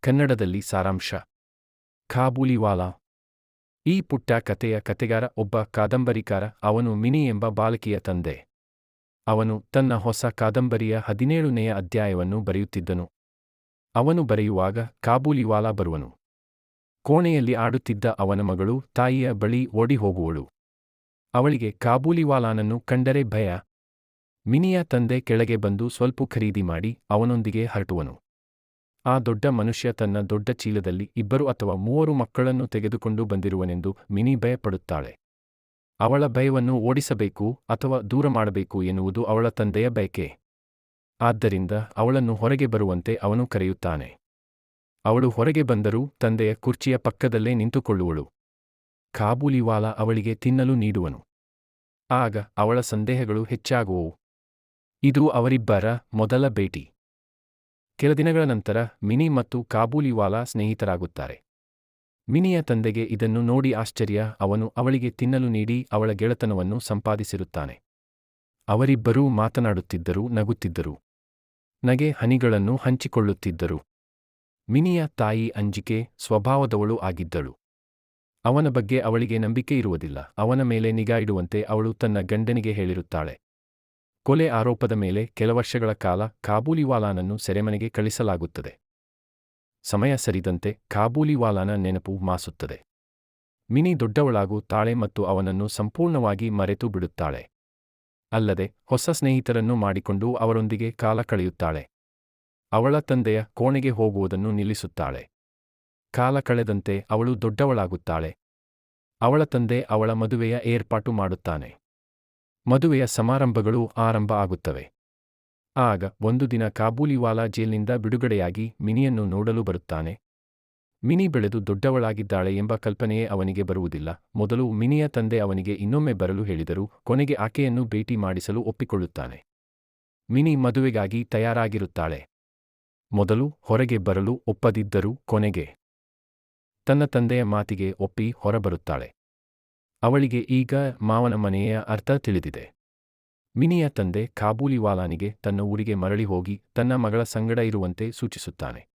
ಕನ್ನಡದಲ್ಲಿ ಸಾರಾಂಶ. ಕಾಬೂಲಿವಾಲಾ. ಈ ಪುಟ್ಟ ಕಥೆಯ ಕತೆಗಾರ ಒಬ್ಬ ಕಾದಂಬರಿಕಾರ, ಅವನು ಮಿನಿ ಎಂಬ ಬಾಲಕಿಯ ತಂದೆ. ಅವನು ತನ್ನ ಹೊಸ ಕಾದಂಬರಿಯ ಹದಿನೇಳನೆಯ ಅಧ್ಯಾಯವನ್ನು ಬರೆಯುತ್ತಿದ್ದನು. ಅವನು ಬರೆಯುವಾಗ ಕಾಬೂಲಿವಾಲಾ ಬರುವನು. ಕೋಣೆಯಲ್ಲಿ ಆಡುತ್ತಿದ್ದ ಅವನ ಮಗಳು ತಾಯಿಯ ಬಳಿ ಓಡಿ ಹೋಗುವಳು. ಅವಳಿಗೆ ಕಾಬೂಲಿವಾಲಾನನ್ನು ಕಂಡರೆ ಭಯ. ಮಿನಿಯ ತಂದೆ ಕೆಳಗೆ ಬಂದು ಸ್ವಲ್ಪ ಖರೀದಿ ಮಾಡಿ ಅವನೊಂದಿಗೆ ಹರಟುವನು. ಆ ದೊಡ್ಡ ಮನುಷ್ಯ ತನ್ನ ದೊಡ್ಡ ಚೀಲದಲ್ಲಿ ಇಬ್ಬರು ಅಥವಾ ಮೂವರು ಮಕ್ಕಳನ್ನು ತೆಗೆದುಕೊಂಡು ಬಂದಿರುವನೆಂದು ಮಿನಿ ಭಯಪಡುತ್ತಾಳೆ. ಅವಳ ಭಯವನ್ನು ಓಡಿಸಬೇಕು ಅಥವಾ ದೂರ ಮಾಡಬೇಕು ಎನ್ನುವುದು ಅವಳ ತಂದೆಯ ಬಯಕೆ. ಆದ್ದರಿಂದ ಅವಳನ್ನು ಹೊರಗೆ ಬರುವಂತೆ ಅವನು ಕರೆಯುತ್ತಾನೆ. ಅವಳು ಹೊರಗೆ ಬಂದರೂ ತಂದೆಯ ಕುರ್ಚಿಯ ಪಕ್ಕದಲ್ಲೇ ನಿಂತುಕೊಳ್ಳುವಳು. ಕಾಬೂಲಿವಾಲ ಅವಳಿಗೆ ತಿನ್ನಲು ನೀಡುವನು. ಆಗ ಅವಳ ಸಂದೇಹಗಳು ಹೆಚ್ಚಾಗುವವು. ಇದು ಅವರಿಬ್ಬರ ಮೊದಲ ಭೇಟಿ. ಕೆಲ ದಿನಗಳ ನಂತರ ಮಿನಿ ಮತ್ತು ಕಾಬೂಲಿವಾಲಾ ಸ್ನೇಹಿತರಾಗುತ್ತಾರೆ. ಮಿನಿಯ ತಂದೆಗೆ ಇದನ್ನು ನೋಡಿ ಆಶ್ಚರ್ಯ, ಅವನು ಅವಳಿಗೆ ತಿನ್ನಲು ನೀಡಿ ಅವಳ ಗೆಳೆತನವನ್ನು ಸಂಪಾದಿಸಿರುತ್ತಾನೆ. ಅವರಿಬ್ಬರೂ ಮಾತನಾಡುತ್ತಿದ್ದರು, ನಗುತ್ತಿದ್ದರು. ನಗೆ ಹನಿಗಳನ್ನು ಹಂಚಿಕೊಳ್ಳುತ್ತಿದ್ದರು. ಮಿನಿಯ ತಾಯಿ ಅಂಜಿಕೆ ಸ್ವಭಾವದವಳು ಆಗಿದ್ದಳು. ಅವನ ಬಗ್ಗೆ ಅವಳಿಗೆ ನಂಬಿಕೆ ಇರುವುದಿಲ್ಲ, ಅವನ ಮೇಲೆ ನಿಗಾ ಇಡುವಂತೆ ಅವಳು ತನ್ನ ಗಂಡನಿಗೆ ಹೇಳಿರುತ್ತಾಳೆ. ಕೊಲೆ ಆರೋಪದ ಮೇಲೆ ಕೆಲ ವರ್ಷಗಳ ಕಾಲ ಕಾಬೂಲಿವಾಲಾನನ್ನು ಸೆರೆಮನೆಗೆ ಕಳಿಸಲಾಗುತ್ತದೆ. ಸಮಯ ಸರಿದಂತೆ ಕಾಬೂಲಿವಾಲಾನ ನೆನಪು ಮಾಸುತ್ತದೆ. ಮಿನಿ ದೊಡ್ಡವಳಾಗುತ್ತಾಳೆ ಮತ್ತು ಅವನನ್ನು ಸಂಪೂರ್ಣವಾಗಿ ಮರೆತು ಬಿಡುತ್ತಾಳೆ. ಅಲ್ಲದೆ ಹೊಸ ಸ್ನೇಹಿತರನ್ನು ಮಾಡಿಕೊಂಡು ಅವರೊಂದಿಗೆ ಕಾಲ ಕಳೆಯುತ್ತಾಳೆ. ಅವಳ ತಂದೆಯ ಕೋಣೆಗೆ ಹೋಗುವುದನ್ನು ನಿಲ್ಲಿಸುತ್ತಾಳೆ. ಕಾಲ ಕಳೆದಂತೆ ಅವಳು ದೊಡ್ಡವಳಾಗುತ್ತಾಳೆ. ಅವಳ ತಂದೆ ಅವಳ ಮದುವೆಯ ಏರ್ಪಾಟು ಮಾಡುತ್ತಾನೆ. ಮದುವೆಯ ಸಮಾರಂಭಗಳು ಆರಂಭ ಆಗುತ್ತವೆ. ಆಗ ಒಂದು ದಿನ ಕಾಬೂಲಿವಾಲಾ ಜೈಲಿನಿಂದ ಬಿಡುಗಡೆಯಾಗಿ ಮಿನಿಯನ್ನು ನೋಡಲು ಬರುತ್ತಾನೆ. ಮಿನಿ ಬೆಳೆದು ದೊಡ್ಡವಳಾಗಿದ್ದಾಳೆ ಎಂಬ ಕಲ್ಪನೆಯೇ ಅವನಿಗೆ ಬರುವುದಿಲ್ಲ. ಮೊದಲು ಮಿನಿಯ ತಂದೆ ಅವನಿಗೆ ಇನ್ನೊಮ್ಮೆ ಬರಲು ಹೇಳಿದರು ಕೊನೆಗೆ ಆಕೆಯನ್ನು ಭೇಟಿ ಮಾಡಿಸಲು ಒಪ್ಪಿಕೊಳ್ಳುತ್ತಾನೆ. ಮಿನಿ ಮದುವೆಗಾಗಿ ತಯಾರಾಗಿರುತ್ತಾಳೆ. ಮೊದಲು ಹೊರಗೆ ಬರಲು ಒಪ್ಪದಿದ್ದರೂ ಕೊನೆಗೆ ತನ್ನ ತಂದೆಯ ಮಾತಿಗೆ ಒಪ್ಪಿ ಹೊರಬರುತ್ತಾಳೆ. ಅವಳಿಗೆ ಈಗ ಮಾವನ ಮನೆಯ ಅರ್ಥ ತಿಳಿದಿದೆ. ಮಿನಿಯ ತಂದೆ ಕಾಬೂಲಿವಾಲಾನಿಗೆ ತನ್ನ ಊರಿಗೆ ಮರಳಿ ಹೋಗಿ ತನ್ನ ಮಗಳ ಸಂಗಡ ಇರುವಂತೆ ಸೂಚಿಸುತ್ತಾನೆ.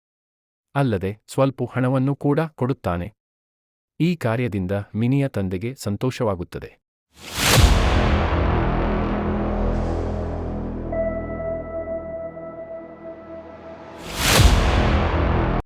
ಅಲ್ಲದೆ ಸ್ವಲ್ಪ ಹಣವನ್ನು ಕೂಡ ಕೊಡುತ್ತಾನೆ. ಈ ಕಾರ್ಯದಿಂದ ಮಿನಿಯ ತಂದೆಗೆ ಸಂತೋಷವಾಗುತ್ತದೆ.